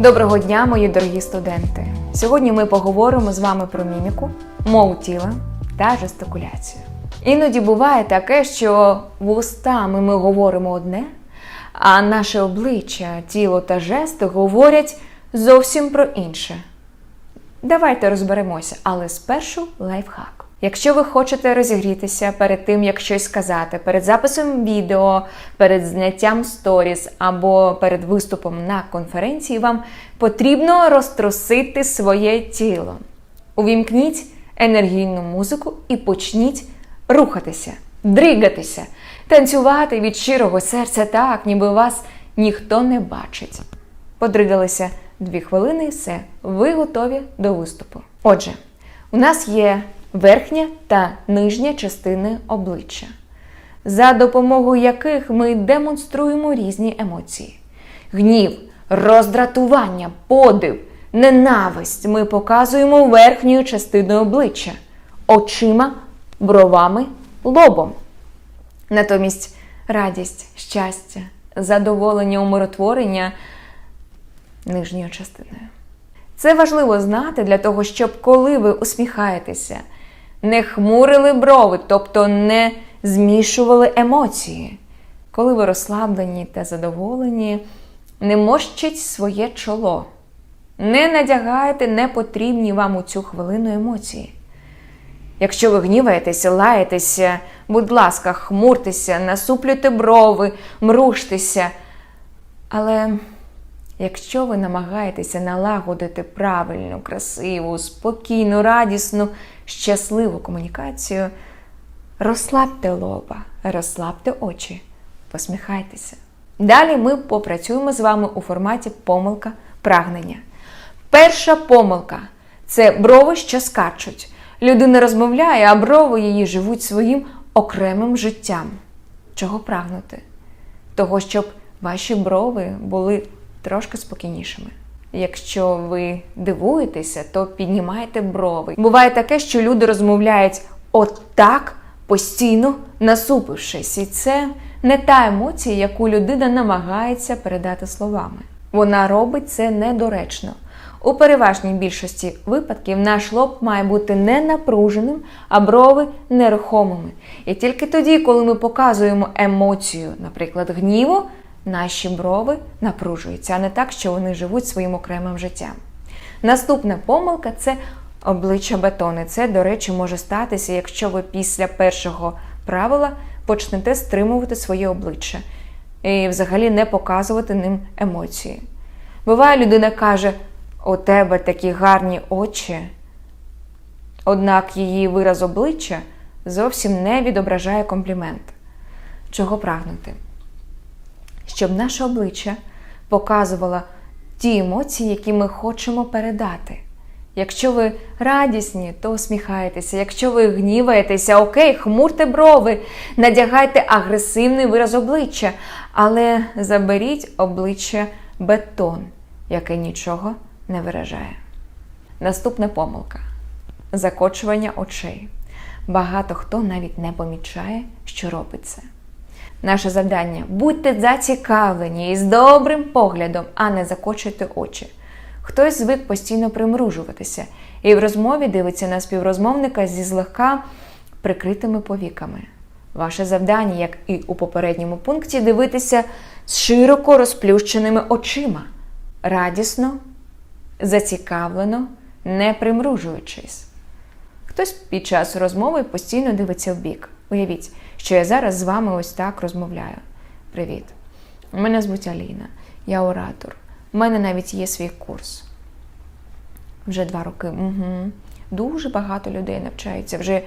Доброго дня, мої дорогі студенти! Сьогодні ми поговоримо з вами про міміку, мову тіла та жестикуляцію. Іноді буває таке, що вустами ми говоримо одне, а наше обличчя, тіло та жести говорять зовсім про інше. Давайте розберемося, але спершу лайфхак. Якщо ви хочете розігрітися перед тим, як щось сказати, перед записом відео, перед зняттям сторіс або перед виступом на конференції, вам потрібно розтрусити своє тіло. Увімкніть енергійну музику і почніть рухатися, дригатися, танцювати від щирого серця так, ніби вас ніхто не бачить. Подригалися дві хвилини все, ви готові до виступу. Отже, у нас є верхня та нижня частини обличчя, за допомогою яких ми демонструємо різні емоції: гнів, роздратування, подив, ненависть ми показуємо верхньою частиною обличчя, очима, бровами, лобом. Натомість радість, щастя, задоволення, умиротворення нижньою частиною. Це важливо знати для того, щоб коли ви усміхаєтеся, не хмурили брови, тобто не змішували емоції. Коли ви розслаблені та задоволені, не мощіть своє чоло. Не надягайте непотрібні вам у цю хвилину емоції. Якщо ви гніваєтеся, лаєтеся, будь ласка, хмуртеся, насуплюйте брови, мруштеся. Але якщо ви намагаєтеся налагодити правильну, красиву, спокійну, радісну, щасливу комунікацію, розслабте лоба, розслабте очі, посміхайтеся. Далі ми попрацюємо з вами у форматі помилка прагнення. Перша помилка це брови, що скачуть. Людина розмовляє, а брови її живуть своїм окремим життям. Чого прагнути? Того, щоб ваші брови були трошки спокійнішими. Якщо ви дивуєтеся, то піднімайте брови. Буває таке, що люди розмовляють отак, постійно насупившись, і це не та емоція, яку людина намагається передати словами. Вона робить це недоречно. У переважній більшості випадків наш лоб має бути не напруженим, а брови нерухомими. І тільки тоді, коли ми показуємо емоцію, наприклад, гніву, наші брови напружуються, а не так, що вони живуть своїм окремим життям. Наступна помилка це обличчя бетони. Це, до речі, може статися, якщо ви після першого правила почнете стримувати своє обличчя і взагалі не показувати ним емоції. Буває, людина каже, у тебе такі гарні очі, однак її вираз обличчя зовсім не відображає комплімент. Чого прагнути? Щоб наше обличчя показувало ті емоції, які ми хочемо передати. Якщо ви радісні, то усміхайтеся. Якщо ви гніваєтеся, окей, хмурте брови, надягайте агресивний вираз обличчя, але заберіть обличчя бетон, який нічого не виражає. Наступна помилка закочування очей. Багато хто навіть не помічає, що робить це. Наше завдання будьте зацікавлені і з добрим поглядом, а не закочуйте очі. Хтось звик постійно примружуватися і в розмові дивиться на співрозмовника зі злегка прикритими повіками. Ваше завдання, як і у попередньому пункті, дивитися з широко розплющеними очима, радісно, зацікавлено, не примружуючись. Хтось під час розмови постійно дивиться в бік. Уявіть, що я зараз з вами ось так розмовляю. Привіт! Мене звуть Аліна, я оратор. У мене навіть є свій курс. Вже два роки. Угу. Дуже багато людей навчаються. Вже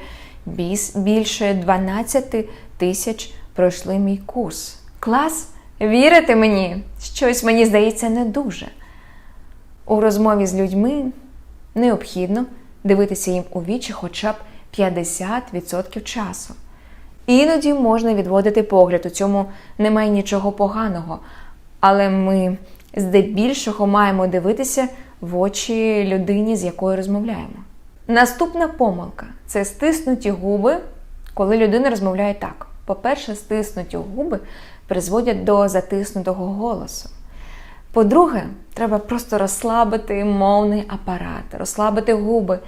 більше 12 тисяч пройшли мій курс. Клас! Вірите мені? Щось мені здається не дуже. У розмові з людьми необхідно дивитися їм у вічі хоча б 50% часу. Іноді можна відводити погляд, у цьому немає нічого поганого, але ми здебільшого маємо дивитися в очі людині, з якою розмовляємо. Наступна помилка це стиснуті губи, коли людина розмовляє так. По-перше, стиснуті губи призводять до затиснутого голосу. По-друге, треба просто розслабити мовний апарат, розслабити губи.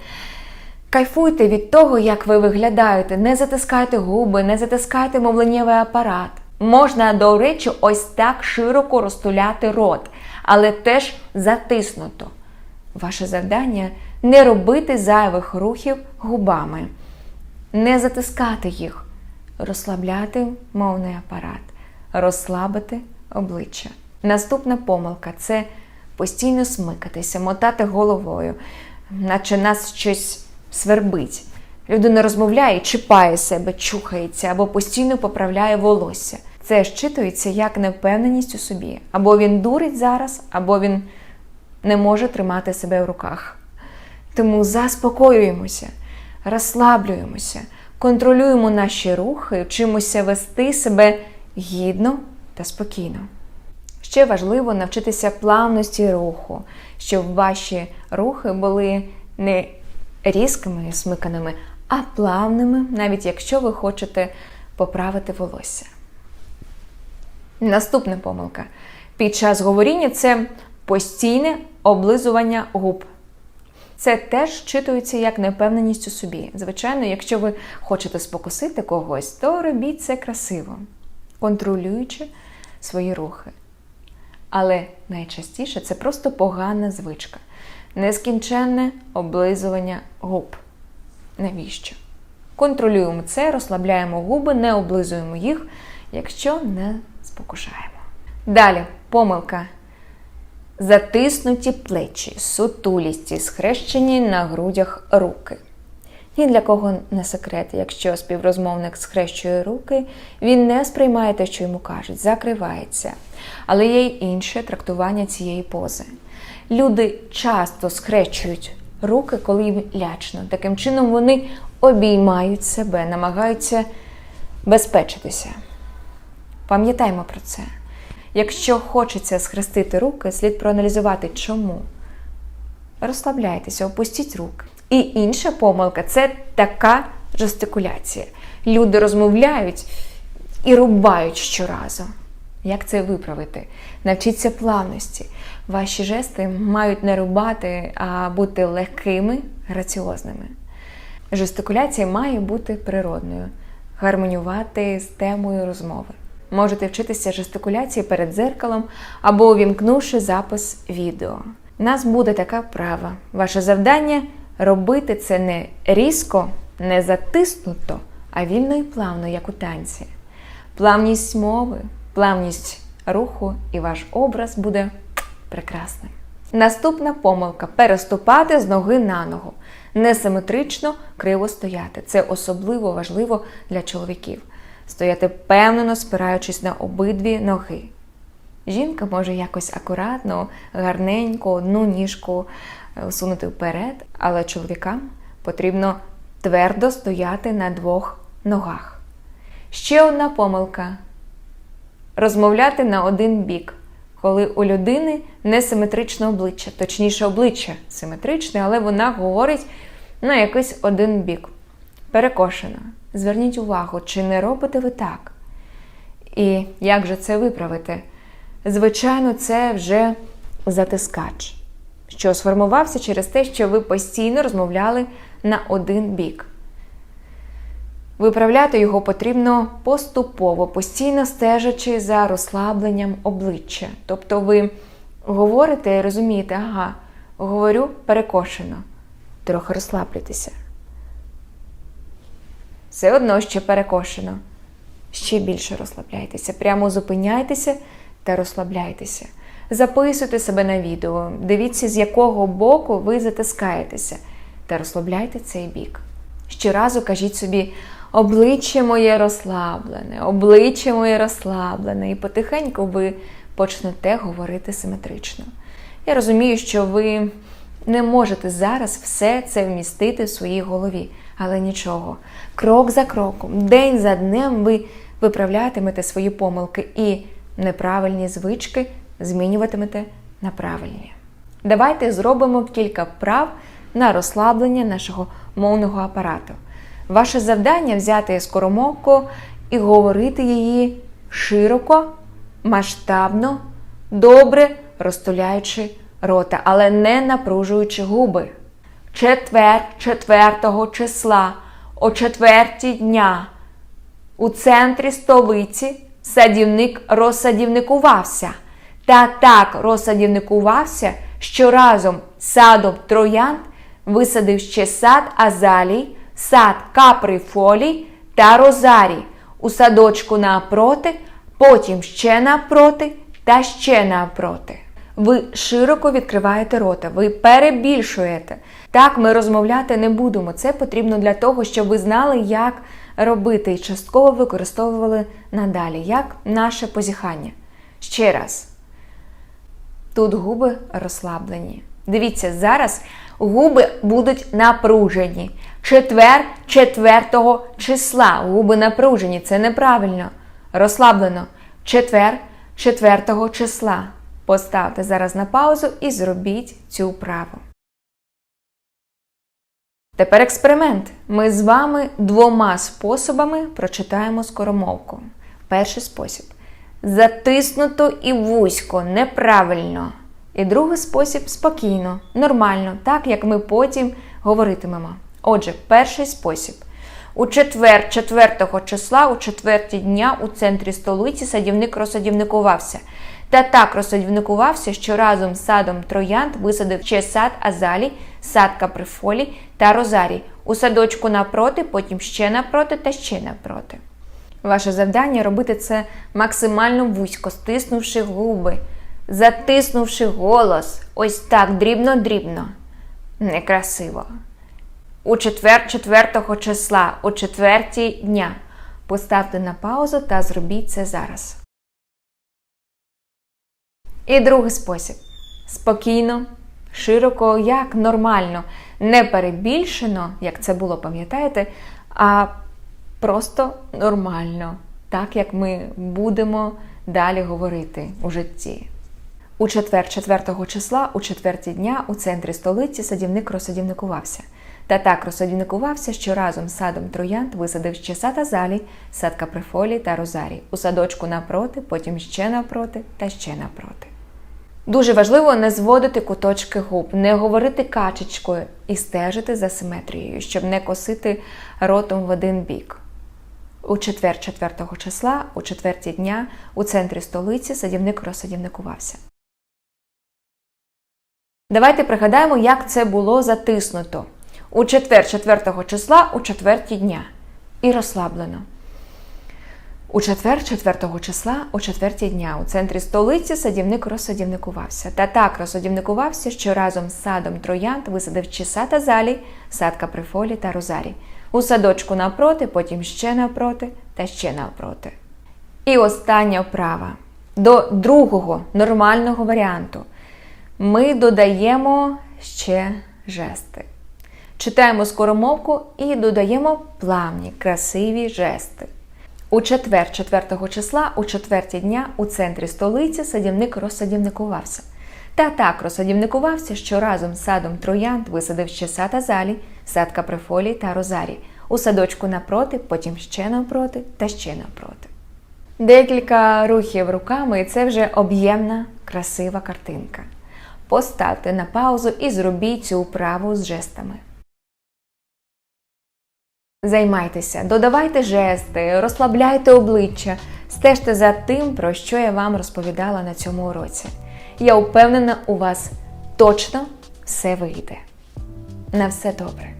Кайфуйте від того, як ви виглядаєте. Не затискайте губи, не затискайте мовленнєвий апарат. Можна, до речі, ось так широко розтуляти рот, але теж затиснуто. Ваше завдання не робити зайвих рухів губами, не затискати їх, розслабляти мовний апарат, розслабити обличчя. Наступна помилка це постійно смикатися, мотати головою, наче нас щось свербить. Людина розмовляє, чіпає себе, чухається або постійно поправляє волосся. Це щитується як невпевненість у собі. Або він дурить зараз, або він не може тримати себе в руках. Тому заспокоюємося, розслаблюємося, контролюємо наші рухи, вчимося вести себе гідно та спокійно. Ще важливо навчитися плавності руху, щоб ваші рухи були не різкими і смиканими, а плавними, навіть якщо ви хочете поправити волосся. Наступна помилка. Під час говоріння це постійне облизування губ. Це теж читується як невпевненість у собі. Звичайно, якщо ви хочете спокусити когось, то робіть це красиво, контролюючи свої рухи. Але найчастіше це просто погана звичка, нескінченне облизування губ. Навіщо? Контролюємо це, розслабляємо губи, не облизуємо їх, якщо не спокушаємо. Далі помилка. Затиснуті плечі, сутулісті, схрещені на грудях руки. Ні для кого не секрет, якщо співрозмовник схрещує руки, він не сприймає те, що йому кажуть, закривається. Але є й інше трактування цієї пози. Люди часто схрещують руки, коли їм лячно. Таким чином вони обіймають себе, намагаються безпечитися. Пам'ятаймо про це. Якщо хочеться схрестити руки, слід проаналізувати, чому. Розслабляйтеся, опустіть руки. І інша помилка це така жестикуляція. Люди розмовляють і рубають щоразу. Як це виправити? Навчіться плавності. Ваші жести мають не рубати, а бути легкими, граціозними. Жестикуляція має бути природною, гармонювати з темою розмови. Можете вчитися жестикуляції перед дзеркалом або увімкнувши запис відео. У нас буде така вправа. Ваше завдання робити це не різко, не затиснуто, а вільно і плавно, як у танці. Плавність мови, плавність руху і ваш образ буде прекрасним. Наступна помилка переступати з ноги на ногу. Несиметрично криво стояти. Це особливо важливо для чоловіків. Стояти впевнено, спираючись на обидві ноги. Жінка може якось акуратно, гарненько одну ніжку сунути вперед, але чоловікам потрібно твердо стояти на двох ногах. Ще одна помилка розмовляти на один бік, коли у людини несиметричне обличчя, точніше, обличчя симетричне, але вона говорить на якийсь один бік. Перекошена. Зверніть увагу, чи не робите ви так? І як же це виправити? Звичайно, це вже затискач, що сформувався через те, що ви постійно розмовляли на один бік. Виправляти його потрібно поступово, постійно стежачи за розслабленням обличчя. Тобто ви говорите і розумієте, ага, говорю перекошено, трохи розслаблюйтеся. Все одно ще перекошено. Ще більше розслабляйтеся. Прямо зупиняйтеся та розслабляйтеся. Записуйте себе на відео, дивіться, з якого боку ви затискаєтеся, та розслабляйте цей бік. Щоразу кажіть собі, обличчя моє розслаблене, обличчя моє розслаблене, і потихеньку ви почнете говорити симетрично. Я розумію, що ви не можете зараз все це вмістити в своїй голові, але нічого. Крок за кроком, день за днем ви виправлятимете свої помилки і неправильні звички змінюватимете на правильні. Давайте зробимо кілька вправ на розслаблення нашого мовного апарату. Ваше завдання взяти скоромовку і говорити її широко, масштабно, добре, розтуляючи рота, але не напружуючи губи. Четвер, четвертого числа, о четвертій дня, у центрі столиці садівник розсадівникувався. Та так розсадівникувався, що разом з садом троянд висадив ще сад азалій, сад каприфолій та розарій, у садочку напроти, потім ще напроти та ще напроти. Ви широко відкриваєте рота, ви перебільшуєте. Так, ми розмовляти не будемо. Це потрібно для того, щоб ви знали, як робити і частково використовували надалі, як наше позіхання. Ще раз. Тут губи розслаблені. Дивіться, зараз губи будуть напружені. Четвер четвертого числа. Губи напружені. Це неправильно. Розслаблено. Четвер четвертого числа. Поставте зараз на паузу і зробіть цю вправу. Тепер експеримент. Ми з вами двома способами прочитаємо скоромовку. Перший спосіб. Затиснуто і вузько, неправильно. І другий спосіб спокійно, нормально, так як ми потім говоритимемо. Отже, перший спосіб. У четвер, 4 числа, у четверті дня у центрі столиці садівник розсадівникувався. Та так розсадівникувався, що разом з садом троянд висадив ще сад азалій, сад каприфолій та розарій. У садочку напроти, потім ще напроти та ще напроти. Ваше завдання робити це максимально вузько, стиснувши губи, затиснувши голос. Ось так, дрібно-дрібно. Некрасиво. У четвер 4 числа, о четвертій дня. Поставте на паузу та зробіть це зараз. І другий спосіб. Спокійно, широко, як нормально, не перебільшено, як це було, пам'ятаєте, а просто нормально, так як ми будемо далі говорити у житті. У четвер 4 числа, у четверті дня, у центрі столиці садівник розсадівникувався. Та так розсадівникувався, що разом з садом троянд висадив ще сад азалій, сад каприфолій та розарій, у садочку напроти, потім ще напроти та ще напроти. Дуже важливо не зводити куточки губ, не говорити качечкою і стежити за симетрією, щоб не косити ротом в один бік. У четвер 4 числа, у четверті дня, у центрі столиці садівник розсадівникувався. Давайте пригадаємо, як це було затиснуто. У четвер 4 числа, у четверті дня. І розслаблено. У четвер 4 числа, у четверті дня, у центрі столиці садівник розсадівникувався. Та так розсадівникувався, що разом з садом троянд висадив ще сад азалій, сад каприфолі та розарій. У садочку напроти, потім ще напроти та ще напроти. І остання вправа. До другого нормального варіанту ми додаємо ще жести. Читаємо скоромовку і додаємо плавні, красиві жести. У четвер 4 числа, у четверті дня, у центрі столиці садівник розсадівникувався. Та так розсадівникувався, що разом з садом троянд висадив ще сад азалій, сад каприфолій та розарій. У садочку напроти, потім ще навпроти та ще навпроти. Декілька рухів руками, і це вже об'ємна, красива картинка. Поставте на паузу і зробіть цю вправу з жестами. Займайтеся, додавайте жести, розслабляйте обличчя, стежте за тим, про що я вам розповідала на цьому уроці. Я впевнена, у вас точно все вийде. На все добре!